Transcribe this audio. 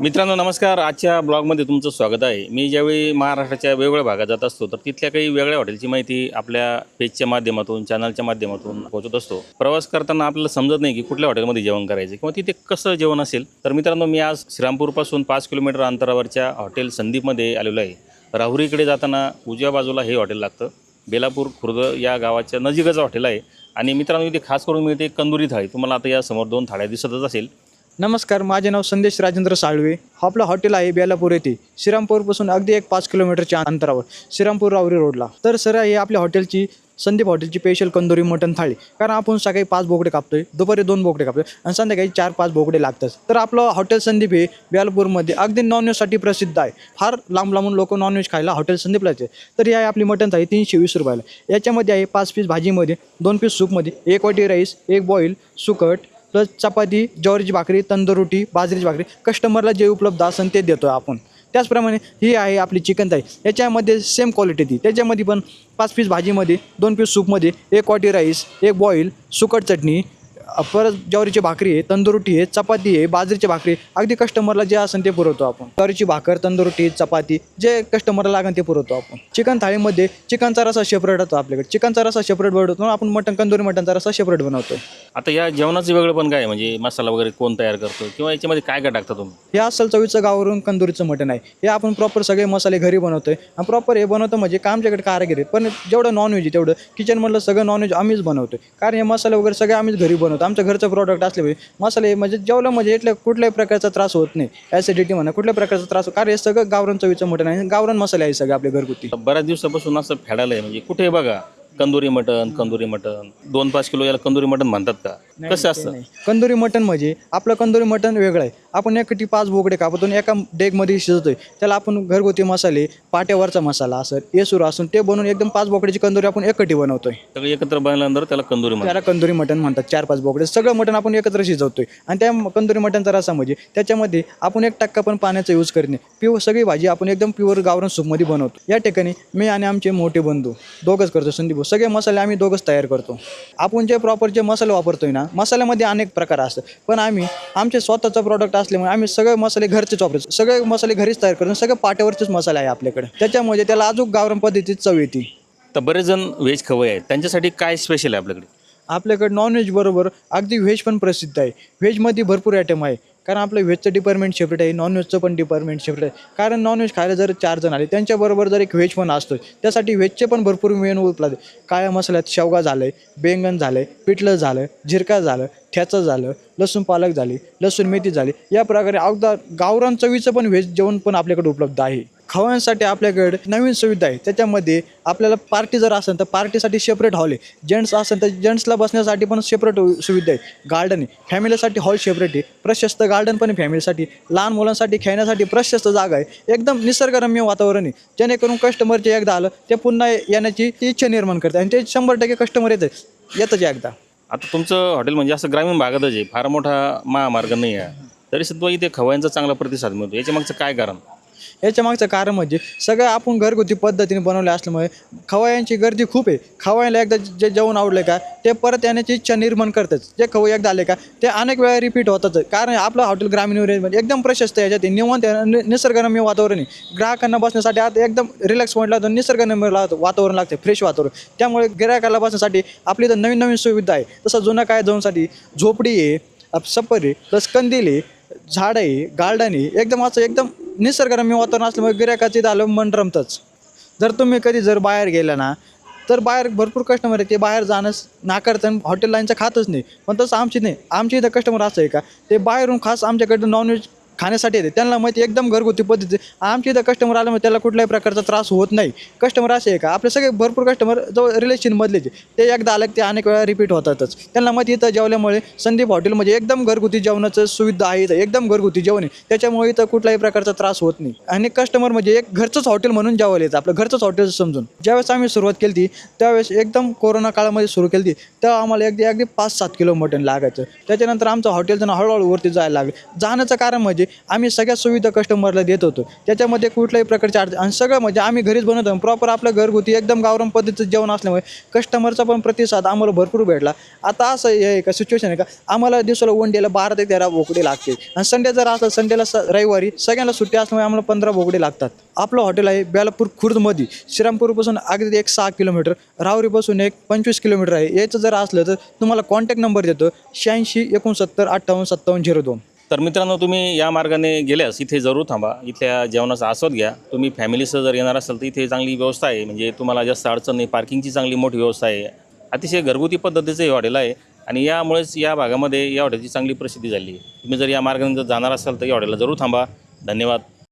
मित्रांनो नमस्कार. आजच्या ब्लॉगमध्ये तुमचं स्वागत आहे. मी ज्यावेळी महाराष्ट्राच्या वेगवेगळ्या भागात जात असतो तर तिथल्या काही वेगळ्या हॉटेलची माहिती आपल्या पेजच्या माध्यमातून चॅनलच्या माध्यमातून पोहोचत असतो. प्रवास करताना आपल्याला समजत नाही की कुठल्या हॉटेलमध्ये जेवण करायचं किंवा तिथे कसं जेवण असेल. तर मित्रांनो मी आज श्रीरामपूरपासून पाच किलोमीटर अंतरावरच्या हॉटेल संदीपमध्ये आलेलो आहे. राहुरीकडे जाताना उजव्या बाजूला हे हॉटेल लागतं. बेलापूर खुर्द या गावाच्या नजीकच हॉटेल आहे. आणि मित्रांनो इथे खास करून मिळते कंदुरी थाळी. तुम्हाला आता या समोर दोन थाळ्या दिसतच असेल. नमस्कार माझे नाव संदेश राजेंद्र साळवे. आपलं हॉटेल आहे बेलापूर येथे. श्रीरामपूरपासून अगदी एक पाच किलोमीटरच्या अंतरावर श्रीरामपूर रावरी रोडला. तर सर हे आपल्या हॉटेलची संदीप हॉटेलची स्पेशल कंदोरी मटण थाळी. कारण आपण सकाळी पाच बोकडे कापतोय दुपारी दोन बोकडे कापतोय आणि संध्याकाळी चार पाच बोकडे लागतात. तर आपलं हॉटेल संदीप हे बेलापूरमध्ये अगदी नॉनव्हेजसाठी प्रसिद्ध आहे. फार लांब लांबून लोक नॉनव्हेज खायला हॉटेल संदीपला येते तर ही आहे आपली मटण थाळी तीनशे वीस रुपयाला याच्यामध्ये आहे पाच पीस भाजीमध्ये दोन पीस सूपमध्ये एक वाटी राईस एक बॉईल सुकट प्लस चपाती ज्वारीची भाकरी तंदूर रोटी बाजरीची भाकरी कस्टमरला जे उपलब्ध असेल ते देतो आपण. त्याचप्रमाणे ही आहे आपली चिकन थाळी. याच्यामध्ये सेम क्वालिटी ती. त्याच्यामध्ये पण पाच पीस भाजीमध्ये दोन पीस सूपमध्ये एक वाटी राईस एक बॉईल सुकट चटणी परत ज्वारीची भाकरी आहे तंदूर रोटी आहे चपाती आहे बाजरीची भाकरी अगदी कस्टमरला जे असेल ते पुरवतो आपण. ज्वारीची भाकर तंदूर रोटी चपाती जे कस्टमरला लागेल ते पुरवतो आपण. चिकन थाळीमध्ये चिकनचा रसा सेपरेट होतो आपल्याकडे. चिकनचा रसा सेपरेट बनवतो आपण मटन कंदुरी मटनचा रसा सेपरेट बनवतो. आता या जेवणाचं वेगळं पण काय? म्हणजे मसाला वगैरे कोण तयार करतो? किंवा याच्यामध्ये काय काय टाकता तुम्ही? हे अस्सल चवीचं गावावरून कंदुरीचं मटण आहे. हे आपण प्रॉपर सगळे मसाले घरी बनवतोय. आणि प्रॉपर हे बनवतो म्हणजे का आमच्याकडे कारागीर पण जेवढं नॉनव्हेज आहे तेवढं किचनमधलं सगळं नॉनव्हेज आम्हीच बनवतोय. कारण हे मसाले वगैरे सगळे आम्हीच घरी बनवतो आमचं घरचं प्रॉडक्ट असल्यामुळे मसाले म्हणजे जेवलं म्हणजे इथल्या कुठल्याही प्रकारचा त्रास होत नाही. ॲसिडिटी म्हणा कुठल्याही प्रकारचा त्रास होत कारण हे सगळं गावरान चवीचं मटण आहे गावरान मसाले आहे सगळे आपल्या घरगुती. बऱ्याच दिवसापासून असं फेडायला आहे. म्हणजे कुठे बघा कंदुरी मटन कंदुरी मटन दोन पाच किलो याला कंदुरी मटन म्हणतात का? कसं असतं. कंदुरी मटण म्हणजे आपलं कंदुरी मटण वेगळं आहे. आपण एकटी पाच बोकडे कापतो आणि एका डेगमध्ये शिजतोय. त्याला आपण घरगुती मसाले पाट्यावरचा मसाला असेल येसूर असून ते बनवून एकदम पाच बोकड्याची कंदुरी आपण एकटी बनवतोय. सगळे एकत्र बनल्यानंतर त्याला कंदुरी म्हणतात. त्याला कंदुरी मटण म्हणतात चार पाच बोकडे. सगळं मटण आपण एकत्र शिजवतोय. आणि त्या कंदुरी मटणचा रसा म्हणजे त्याच्यामध्ये आपण एक टक्का पण पाण्याचा यूज करणे प्युअर सगळी भाजी आपण एकदम प्युअर गावरान सूपमध्ये बनवतो. या ठिकाणी मी आणि आमचे मोठे बंधू दोघंच करतो संदीप. सगळे मसाले आम्ही दोघंच तयार करतो. आपण जे प्रॉपर जे मसाले वापरतोय ना मसाल्यामध्ये अनेक प्रकार असतात. पण आम्ही आमचे स्वतःचं प्रॉडक्ट असल्यामुळे आम्ही सगळे मसाले घरचेच वापरतो. सगळे मसाले घरीच तयार करतो सगळे पाट्यावरचेच मसाले आहे आपल्याकडे. त्याच्यामुळे त्याला अजून गावरान पद्धतीत चव येते. तर बरेच जण व्हेज खवय आहेत. त्यांच्यासाठी काय स्पेशल आहे आपल्याकडे? आपल्याकडे नॉनव्हेज बरोबर अगदी व्हेज पण प्रसिद्ध आहे. व्हेजमध्ये भरपूर आयटम आहे. कारण आपलं व्हेजचं डिपार्टमेंट सेपरेट आहे नॉनव्हेजचं पण डिपार्टमेंट सेपरेट आहे. कारण नॉनव्हेज खायला जर चार जण आले त्यांच्याबरोबर जर एक व्हेज पण असतो त्यासाठी व्हेजचे पण भरपूर मेनू उपलब्ध आहे. काळ्या मसाल्यात शेवगा झालं आहे बेंगन झालं आहे पिठलं झालं झिरका झालं ठ्याचं झालं लसूण पालक झाली लसूण मेथी झाली. या प्रकारे अगदा गावरान चवीचं पण व्हेज जेवण पण आपल्याकडे उपलब्ध आहे. खवयांसाठी आपल्याकडे नवीन सुविधा आहे. त्याच्यामध्ये आपल्याला पार्टी जर असेल तर पार्टीसाठी सेपरेट हॉल आहे. जेंट्स असेल तर जेंट्सला बसण्यासाठी पण सेपरेट सुविधा आहे. गार्डन आहे. फॅमिलीसाठी हॉल सेपरेट आहे. प्रशस्त गार्डन पण आहे फॅमिलीसाठी लहान मुलांसाठी खेळण्यासाठी प्रशस्त जागा आहे. एकदम निसर्गरम्य वातावरण आहे. जेणेकरून कस्टमरचे एकदा आलं ते पुन्हा येण्याची इच्छा निर्माण करते आणि ते शंभर टक्के कस्टमर येतं येतच एकदा. आता तुमचं हॉटेल म्हणजे असं ग्रामीण भागातच आहे. फार मोठा महामार्ग नाही आहे. तरी सुद्धा इथे खवयांचा चांगला प्रतिसाद मिळतो. याच्या मागचं काय कारण? याच्या मागचं कारण म्हणजे सगळं आपण घरगुती पद्धतीने बनवले असल्यामुळे खवयांची गर्दी खूप आहे. खवयाला एकदा जे जेवण आवडलं का ते परत येण्याची इच्छा निर्माण करतात. जे खवय एकदा आले का ते अनेक वेळा रिपीट होतात. कारण आपलं हॉटेल ग्रामीण एरियामध्ये एकदम प्रशस्त याच्यात निवांत आहे, निसर्गरम्य वातावरण आहे. ग्राहकांना बसण्यासाठी आता एकदम रिलॅक्स पॉईंट लागतो निसर्गरम्य वातावरण लागते फ्रेश वातावरण. त्यामुळे गिरायकाला बसण्यासाठी आपली इथं नवीन नवीन सुविधा आहे. तसं जुनं काय जाऊनसाठी झोपडी आहे सपरी आहे प्लस कंदील आहे झाड आहे गार्डन आहे. एकदम असं एकदम निसर्गरम्य वातावरण असल्यामुळे गिरायकाचं इथं मन रमतंच. जर तुम्ही कधी जर बाहेर गेला ना तर बाहेर भरपूर कस्टमर आहे ते बाहेर जाणंच नाकारतं हॉटेल लाईनचं खातच नाही. पण तसं आमची नाही. आमची इथं कस्टमर असं आहे का? ते बाहेरून खास आमच्याकडं नॉनव्हेज खाण्यासाठी येते. त्यांना माहिती एकदम घरगुती पद्धती. आमच्या इथं कस्टमर आल्यामुळे म्हणजे त्याला कुठल्याही प्रकारचा त्रास होत नाही. कस्टमर असे आहे का? आपले सगळे भरपूर कस्टमर जवळ रिलेशनमधलेचे ते एकदा आले ते अनेक वेळा रिपीट होतातच. त्यांना माहिती इथं जेवल्यामुळे संदीप हॉटेलमध्ये एकदम घरगुती जेवणाचं सुविधा आहे इथं. एकदम घरगुती जेवण आहे. त्याच्यामुळे इथं कुठल्याही प्रकारचा त्रास होत नाही. आणि कस्टमर म्हणजे एक घरचंच हॉटेल म्हणून जेवायला येतं. आपलं घरचंच हॉटेल समजून. ज्यावेळेस आम्ही सुरुवात केली ती त्यावेळेस एकदम कोरोना काळामध्ये सुरू केली ती तेव्हा आम्हाला अगदी अगदी पाच सात किलो मटण लागायचं. त्याच्यानंतर आमचं हॉटेलचं नाव हळूहळू वरती जायला लागलं. जाण्याचं कारण म्हणजे आम्ही सगळ्या सुविधा कस्टमरला देत होतो. त्याच्यामध्ये कुठल्याही प्रकारचे अडचण आणि सगळं म्हणजे आम्ही घरीच बनवतो प्रॉपर आपलं घरगुती एकदम गावरान पद्धतीचं जेवण असल्यामुळे कस्टमरचा पण प्रतिसाद आम्हाला भरपूर भेटला. आता असं हे आहे का सिच्युएशन आहे का? आम्हाला दिवसाला वन डेला बारा ते तेरा बोकडे लागते आणि संडे जर असं संडेला स रविवारी सगळ्यांना सुट्टी असल्यामुळे आम्हाला पंधरा बोकडे लागतात. आपलं हॉटेल आहे बेलापूर खुर्दमध्ये श्रीरामपूरपासून अगदी एक सहा किलोमीटर राहुरीपासून एक पंचवीस किलोमीटर आहे. याचं जर असलं तर तुम्हाला कॉन्टॅक्ट नंबर देतो. शहाऐंशी एकोणसत्तर अठ्ठावन्न सत्तावन्न झिरो दोन. तर मित्रांनो तुम्ही या मार्गाने गेल्यास इथे जरूर थांबा. इथल्या जेवणाचा आस्वाद घ्या. तुम्ही फॅमिलीसह जर येणार असाल तर इथे चांगली व्यवस्था आहे. म्हणजे तुम्हाला जास्त अडचण नाही पार्किंगची चांगली मोठी व्यवस्था आहे. अतिशय घरगुती पद्धतीचं हे हॉटेल आहे आणि यामुळेच या भागामध्ये या हॉटेलची चांगली प्रसिद्धी झाली आहे. तुम्ही जर या मार्गाने जर जाणार असाल तर या हॉटेलला जरूर थांबा. धन्यवाद.